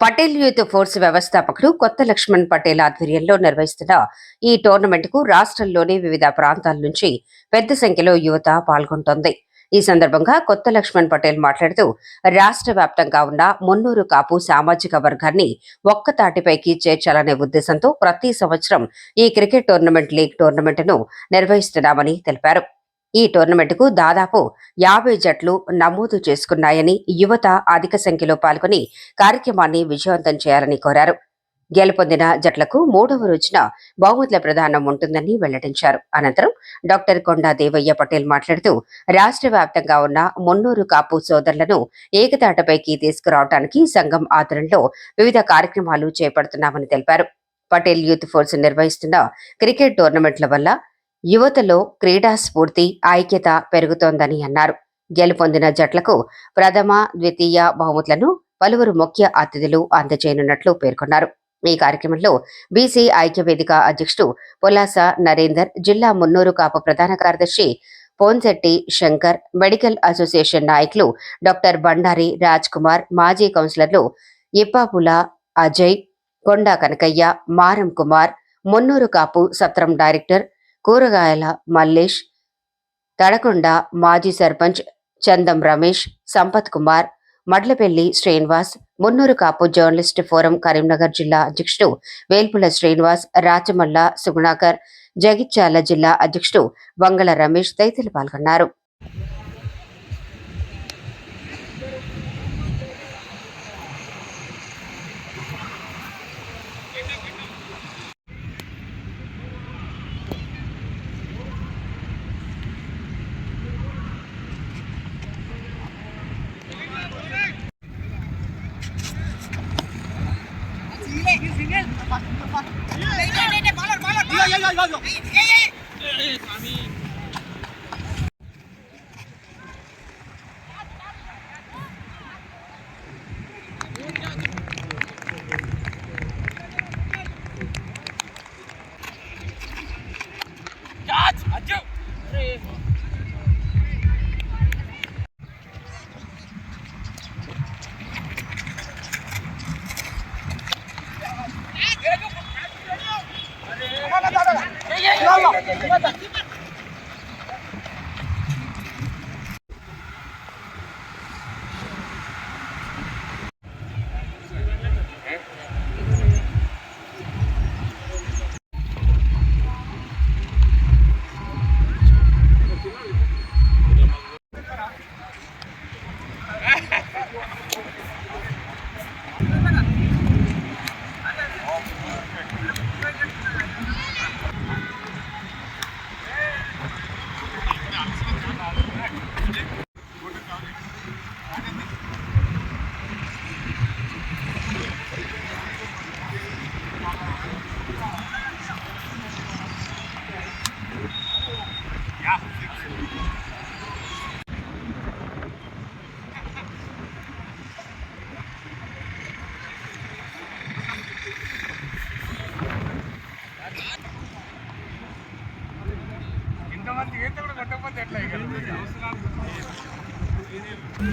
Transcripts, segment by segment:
Patel youth force వ్యవస్థాపకుడు కొత్త లక్ష్మణ్ పటేల్ ఆధ్వర్యంలో నిర్వహిస్తున్న ఈ టోర్నమెంట్కు రాష్ట్రంలోని వివిధ ప్రాంతాల నుంచి పెద్ద సంఖ్యలో యువత పాల్గొంటోంది. ఈ సందర్భంగా కొత్త లక్ష్మణ్ పటేల్ మాట్లాడుతూ రాష్ట్ర వ్యాప్తంగా ఉన్న మున్నూరు కాపు సామాజిక వర్గాన్ని ఒక్క తాటిపైకి చేర్చాలనే ఉద్దేశంతో ప్రతి సంవత్సరం ఈ క్రికెట్ టోర్నమెంట్ లీగ్ టోర్నమెంట్ను నిర్వహిస్తున్నామని తెలిపారు. ఈ టోర్నమెంట్కు దాదాపు యాభై జట్లు నమోదు చేసుకున్నాయని యువత అధిక సంఖ్యలో పాల్గొని కార్యక్రమాన్ని విజయవంతం చేయాలని కోరారు. గెలుపొందిన జట్లకు మూడవ రోజున బహుమతుల ప్రదానం ఉంటుందని వెల్లడించారు. అనంతరం డాక్టర్ కొండా దేవయ్య పటేల్ మాట్లాడుతూ రాష్ట్ర వ్యాప్తంగా ఉన్న మున్నూరు కాపు సోదరులను ఏకతాటపైకి తీసుకురావడానికి సంఘం ఆధ్వర్యంలో వివిధ కార్యక్రమాలు చేపడుతున్నామని తెలిపారు. పటేల్ యూత్ ఫోర్స్ నిర్వహిస్తున్న క్రికెట్ టోర్నమెంట్ల వల్ల యువతలో క్రీడా స్ఫూర్తి ఐక్యత పెరుగుతోందని అన్నారు. గెలుపొందిన జట్లకు ప్రథమ ద్వితీయ బహుమతులను పలువురు ముఖ్య అతిథులు అందజేయనున్నట్లు పేర్కొన్నారు. ఈ కార్యక్రమంలో బీసీ ఐక్యవేదిక అధ్యక్షుడు పొలాస నరేందర్ జిల్లా మున్నూరు కాపు ప్రధాన కార్యదర్శి పోన్శెట్టి శంకర్ మెడికల్ అసోసియేషన్ నాయకులు డాక్టర్ బండారి రాజ్ కుమార్ మాజీ కౌన్సిలర్లు ఇప్పాపుల అజయ్ కొండా కనకయ్య మారం కుమార్ మున్నూరు కాపు సత్రం డైరెక్టర్ కూరగాయల మల్లేష్ తడకొండ మాజీ సర్పంచ్ చందం రమేష్ సంపత్ కుమార్ మడ్లపెల్లి శ్రీనివాస్ మున్నూరు కాపు జర్నలిస్ట్ ఫోరం కరీంనగర్ జిల్లా అధ్యక్షుడు వేల్పుల శ్రీనివాస్ రాచమల్ల సుగుణాకర్ జగిత్యాల జిల్లా అధ్యక్షుడు వంగళ రమేష్ తదితరులు పాల్గొన్నారు.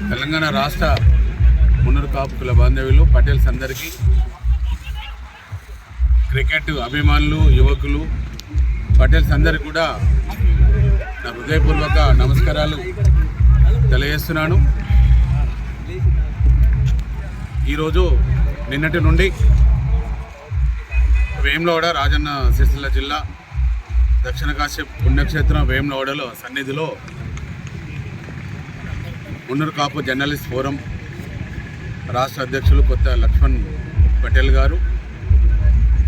తెలంగాణ రాష్ట్ర మున్నూరు కాపుల బాంధవ్యులు పటేల్స్ అందరికీ క్రికెట్ అభిమానులు యువకులు పటేల్స్ అందరికీ కూడా నా హృదయపూర్వక నమస్కారాలు తెలియజేస్తున్నాను. ఈరోజు నిన్నటి నుండి వేములవాడ రాజన్న సిరిసిల్ల జిల్లా దక్షిణ కాశీ పుణ్యక్షేత్రం వేములవాడలో సన్నిధిలో మున్నూరు కాపు జర్నలిస్ట్ ఫోరం రాష్ట్ర అధ్యక్షులు కొత్త లక్ష్మణ్ పటేల్ గారు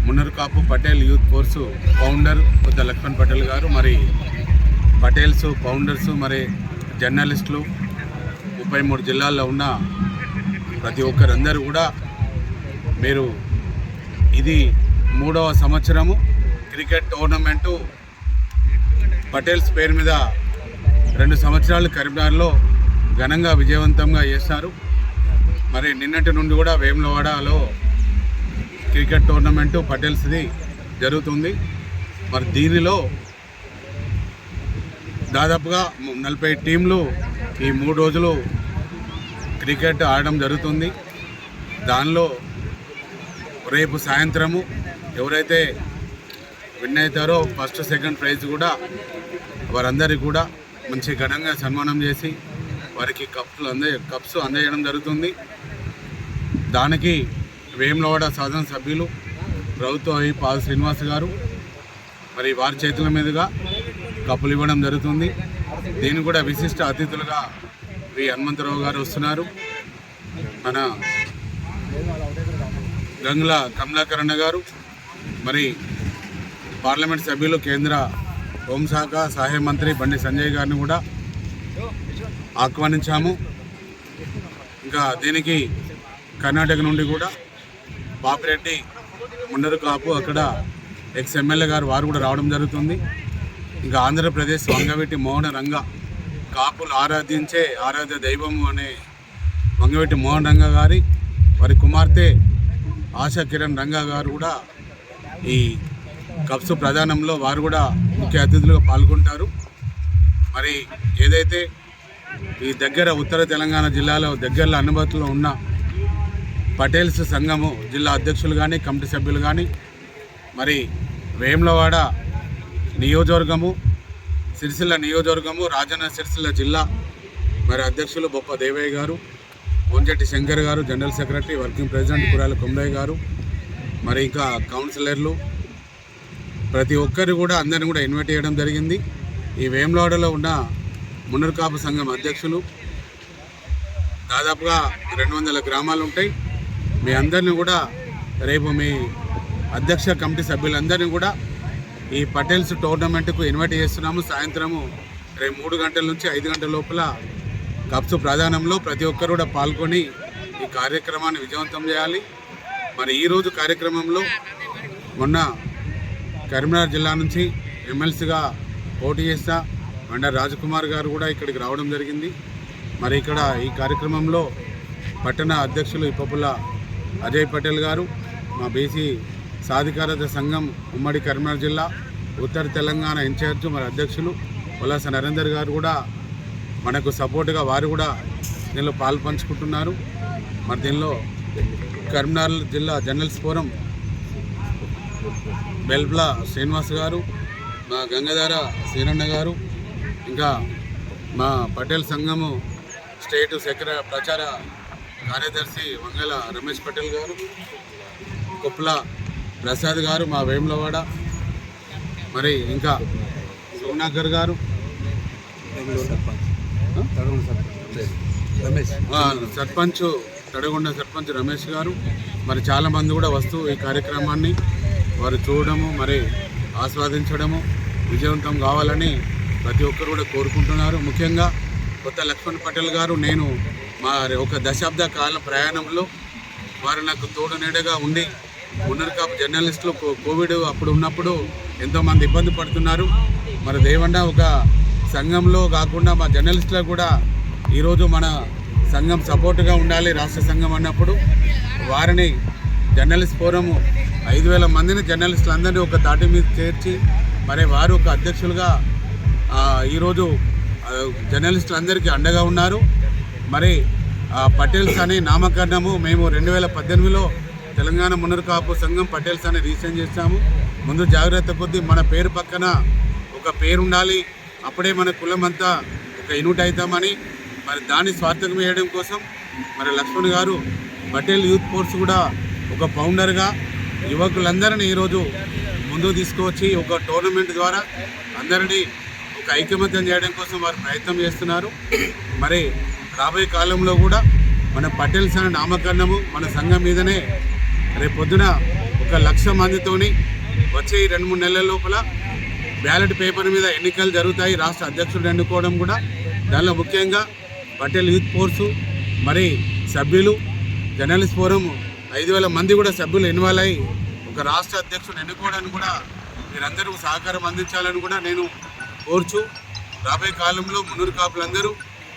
Munnuru Kapu Patel youth force founder Kotha Laxman Patel గారు మరి పటేల్స్ ఫౌండర్స్ మరి జర్నలిస్టులు ముప్పై మూడు జిల్లాల్లో ఉన్న ప్రతి ఒక్కరందరూ కూడా మీరు ఇది మూడవ సంవత్సరము క్రికెట్ టోర్నమెంటు పటేల్స్ పేరు మీద రెండు సంవత్సరాలు కరీంనగర్లో ఘనంగా విజయవంతంగా చేస్తారు మరి నిన్నటి నుండి కూడా వేములవాడలో క్రికెట్ టోర్నమెంటు పటేల్స్ది జరుగుతుంది. మరి దీనిలో దాదాపుగా నలభై టీంలు ఈ మూడు రోజులు క్రికెట్ ఆడడం జరుగుతుంది. దానిలో రేపు సాయంత్రము ఎవరైతే విన్ అవుతారో ఫస్ట్ సెకండ్ ప్రైజ్ కూడా వారందరికీ కూడా మంచి ఘనంగా సన్మానం చేసి వారికి కప్లు అందే కప్స్ అందజేయడం జరుగుతుంది. దానికి వేములవాడ సాధన సభ్యులు ప్రభుత్వ ఐ పాల్ శ్రీనివాస్ గారు మరి వారి చేతుల మీదుగా కప్పులు ఇవ్వడం జరుగుతుంది. దీన్ని కూడా విశిష్ట అతిథులుగా వి హనుమంతరావు గారు వస్తున్నారు. మన గంగుల కమలాకరణ గారు మరి పార్లమెంట్ సభ్యులు కేంద్ర హోంశాఖ సహాయ మంత్రి బండి సంజయ్ గారిని కూడా ఆహ్వానించాము. ఇంకా దీనికి కర్ణాటక నుండి కూడా బాపిరెడ్డి ముండరు కాపు అక్కడ ఎక్స్ ఎమ్మెల్యే గారు వారు కూడా రావడం జరుగుతుంది. ఇంకా ఆంధ్రప్రదేశ్ వంగవీటి మోహన రంగ కాపులు ఆరాధించే ఆరాధ్య దైవము అనే వంగవీటి మోహన్ రంగ గారి వారి కుమార్తె ఆశా కిరణ్ రంగా గారు కూడా ఈ కప్స్ ప్రధానంలో వారు కూడా ముఖ్య అతిథులుగా పాల్గొంటారు. మరి ఏదైతే ఈ దగ్గర ఉత్తర తెలంగాణ జిల్లాలో దగ్గరలో అనుమతిలో ఉన్న పటేల్స్ సంఘము జిల్లా అధ్యక్షులు కానీ కమిటీ సభ్యులు కానీ మరి వేములవాడ నియోజకవర్గము సిరిసిల్ల నియోజకవర్గము రాజన్న సిరిసిల్ల జిల్లా మరి అధ్యక్షులు బొప్ప దేవయ్య గారు ఓంచెట్టి శంకర్ గారు general secretary working president Kurala Kommaiah గారు మరి ఇంకా కౌన్సిలర్లు ప్రతి ఒక్కరు కూడా అందరిని కూడా ఇన్వైట్ చేయడం జరిగింది. ఈ వేములవాడలో ఉన్న మున్నర్కాపు సంఘం అధ్యక్షులు దాదాపుగా రెండు వందల గ్రామాలు ఉంటాయి. మీ అందరిని కూడా రేపు మీ అధ్యక్ష కమిటీ సభ్యులందరినీ కూడా ఈ పటేల్స్ టోర్నమెంట్కు ఇన్వైట్ చేస్తున్నాము. సాయంత్రము రేపు మూడు గంటల నుంచి ఐదు గంటల లోపల కప్స్ ప్రధానంలో ప్రతి ఒక్కరు కూడా పాల్గొని ఈ కార్యక్రమాన్ని విజయవంతం చేయాలి. మరి ఈరోజు కార్యక్రమంలో మొన్న కరీంనగర్ జిల్లా నుంచి ఎమ్మెల్సీగా పోటీ చేస్తా మండల రాజకుమార్ గారు కూడా ఇక్కడికి రావడం జరిగింది. మరి ఇక్కడ ఈ కార్యక్రమంలో పట్టణ అధ్యక్షులు ఇప్పపుల అజయ్ పటేల్ గారు మా బీసీ సాధికారత సంఘం ఉమ్మడి కరీంనగర్ జిల్లా ఉత్తర తెలంగాణ ఇన్ఛార్జ్ మరి అధ్యక్షులు ఉల్లాస నరేందర్ గారు కూడా మనకు సపోర్ట్గా వారు కూడా దీనిలో పాలు పంచుకుంటున్నారు మరి దీనిలో కరీంనగర్ జిల్లా జర్నల్స్ ఫోరం బెల్బ్లా శ్రీనివాస్ గారు మా గంగాధార శ్రీరన్న గారు ఇంకా మా పటేల్ సంఘము స్టేట్ సెక్ర ప్రచార కార్యదర్శి వంగల రమేష్ పటేల్ గారు కుప్ల ప్రసాద్ గారు మా వేములవాడ మరి ఇంకా సోనాకర్ గారు సర్పంచ్ తడగొండ సర్పంచ్ రమేష్ గారు మరి చాలామంది కూడా వస్తూ ఈ కార్యక్రమాన్ని వారు చూడడము మరి ఆస్వాదించడము విజయవంతం కావాలని ప్రతి ఒక్కరు కూడా కోరుకుంటున్నారు. ముఖ్యంగా కొత్త లక్ష్మణ్ పటేల్ గారు నేను మా ఒక దశాబ్ద కాల ప్రయాణంలో వారు నాకు తోడు నీడగా ఉండి ఉన్నర్ కాపు జర్నలిస్టులు కోవిడ్ అప్పుడు ఉన్నప్పుడు ఎంతోమంది ఇబ్బంది పడుతున్నారు. మరి దేవన్న ఒక సంఘంలో కాకుండా మా జర్నలిస్టులకు కూడా ఈరోజు మన సంఘం సపోర్ట్గా ఉండాలి రాష్ట్ర సంఘం అన్నప్పుడు వారిని జర్నలిస్ట్ ఫోరము ఐదు వేల మందిని జర్నలిస్టులు అందరినీ ఒక తాటి మీద చేర్చి మరి వారు ఒక అధ్యక్షులుగా ఈరోజు ఆ, జర్నలిస్టులందరికీ అండగా ఉన్నారు. మరి పటేల్స్ అనే నామకరణము మేము రెండు వేల పద్దెనిమిదిలో తెలంగాణ మున్నర్ సంఘం పటేల్స్ అని రీసెంట్ చేసాము ముందు జాగ్రత్త కొద్దీ మన పేరు పక్కన ఒక పేరు ఉండాలి. అప్పుడే మన కులం అంతా ఒక యూనిట్ అవుతామని మరి దాన్ని స్వార్థకం చేయడం కోసం మరి లక్ష్మణ్ గారు పటేల్ యూత్ ఫోర్స్ కూడా ఒక ఫౌండర్గా యువకులందరినీ ఈరోజు ముందుకు తీసుకువచ్చి ఒక టోర్నమెంట్ ద్వారా అందరినీ ఒక ఐకమత్యం చేయడం కోసం వారు ప్రయత్నం చేస్తున్నారు. మరి రాబోయే కాలంలో కూడా మన పటేల్స్ అనే నామకరణము మన సంఘం మీదనే రేపు ఒక లక్ష మందితోని వచ్చే రెండు మూడు నెలల లోపల బ్యాలెట్ పేపర్ మీద ఎన్నికలు జరుగుతాయి. రాష్ట్ర అధ్యక్షుడు ఎన్నుకోవడం కూడా. దానిలో ముఖ్యంగా పటేల్ యూత్ ఫోర్సు మరి సభ్యులు జర్నలిస్ట్ ఫోరం ఐదు వేల మంది కూడా సభ్యులు ఇన్వాల్వ్ అయ్యి ఒక రాష్ట్ర అధ్యక్షుడు ఎన్నుకోవడానికి కూడా మీరందరూ సహకారం అందించాలని కూడా నేను కోర్చు. రాబోయే కాలంలో మునూరు కాపులందరూ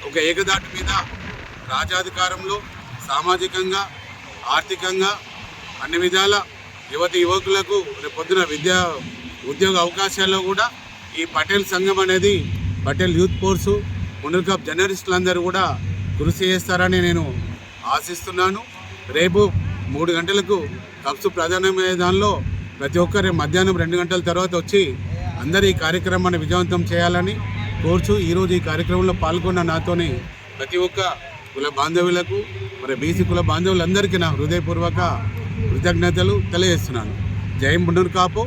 ఒక ఏకదాటి మీద రాజాధికారంలో సామాజికంగా ఆర్థికంగా అన్ని విధాల యువతి యువకులకు రేపొద్దున పొద్దున విద్యా ఉద్యోగ అవకాశాల్లో కూడా ఈ పటేల్ సంఘం అనేది పటేల్ యూత్ ఫోర్సు మున్నూరు కాపు జర్నలిస్టులందరూ కూడా కృషి చేస్తారని నేను ఆశిస్తున్నాను. రేపు మూడు గంటలకు కప్స్ ప్రధానమయ్యే దానిలో ప్రతి ఒక్కరి మధ్యాహ్నం రెండు గంటల తర్వాత వచ్చి అందరు ఈ కార్యక్రమాన్ని విజయవంతం చేయాలని కోర్చు ఈరోజు ఈ కార్యక్రమంలో పాల్గొన్న నాతోని ప్రతి ఒక్క కుల బాంధవులకు మరి బీసీ కుల బాంధవులందరికీ నా హృదయపూర్వక కృతజ్ఞతలు తెలియజేస్తున్నాను. జై ముండూరు కాపు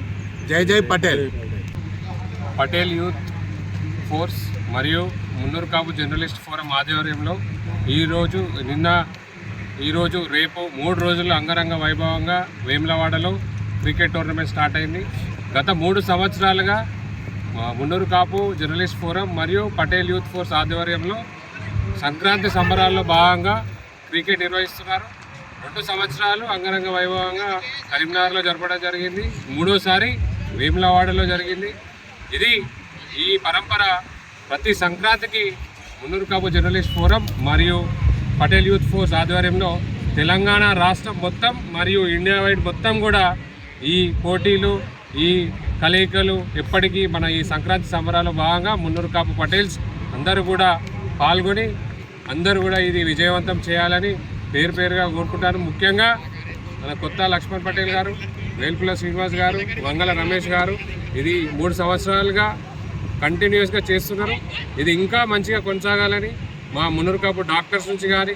జై జై పటేల్. పటేల్ యూత్ ఫోర్స్ మరియు మున్నూరు కాపు జర్నలిస్ట్ ఫోరం ఆధ్వర్యంలో ఈరోజు నిన్న ఈరోజు రేపు మూడు రోజులు అంగరంగ వైభవంగా వేములవాడలో క్రికెట్ టోర్నమెంట్ స్టార్ట్ అయింది. గత మూడు సంవత్సరాలుగా ఆ, మున్నూరు కాపు జర్నలిస్ట్ ఫోరం మరియు పటేల్ యూత్ ఫోర్స్ ఆధ్వర్యంలో సంక్రాంతి సంబరాల్లో భాగంగా క్రికెట్ నిర్వహిస్తున్నారు. రెండు సంవత్సరాలు అంగరంగ వైభవంగా కరీంనగర్లో జరపడం జరిగింది. మూడోసారి వేములవాడలో జరిగింది. ఇది ఈ పరంపర ప్రతి సంక్రాంతికి మున్నూరు కాపు జర్నలిస్ట్ ఫోరం మరియు పటేల్ యూత్ ఫోర్స్ ఆధ్వర్యంలో తెలంగాణ రాష్ట్రం మొత్తం మరియు ఇండియా వైడ్ మొత్తం కూడా ఈ పోటీలు ఈ కలయికలు ఎప్పటికీ మన ఈ సంక్రాంతి సంబరాల్లో భాగంగా మున్నూరు కాపు పటేల్స్ అందరూ కూడా పాల్గొని అందరూ కూడా ఇది విజయవంతం చేయాలని పేరు పేరుగా కోరుకుంటాను. ముఖ్యంగా మన కొత్త లక్ష్మణ్ పటేల్ గారు వేల్పుల శ్రీనివాస్ గారు వంగల రమేష్ గారు ఇది మూడు సంవత్సరాలుగా కంటిన్యూస్గా చేస్తున్నారు. ఇది ఇంకా మంచిగా కొనసాగాలని మా మునురుకాపు డాక్టర్స్ నుంచి కానీ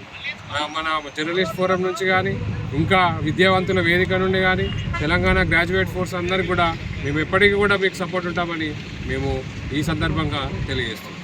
మన జర్నలిస్ట్ ఫోరం నుంచి కానీ ఇంకా విద్యావంతుల వేదిక నుండి కానీ తెలంగాణ గ్రాడ్యుయేట్ ఫోర్స్ అందరికి కూడా మేము ఎప్పటికీ కూడా మీకు సపోర్ట్ ఉంటామని మేము ఈ సందర్భంగా తెలియజేస్తున్నాం.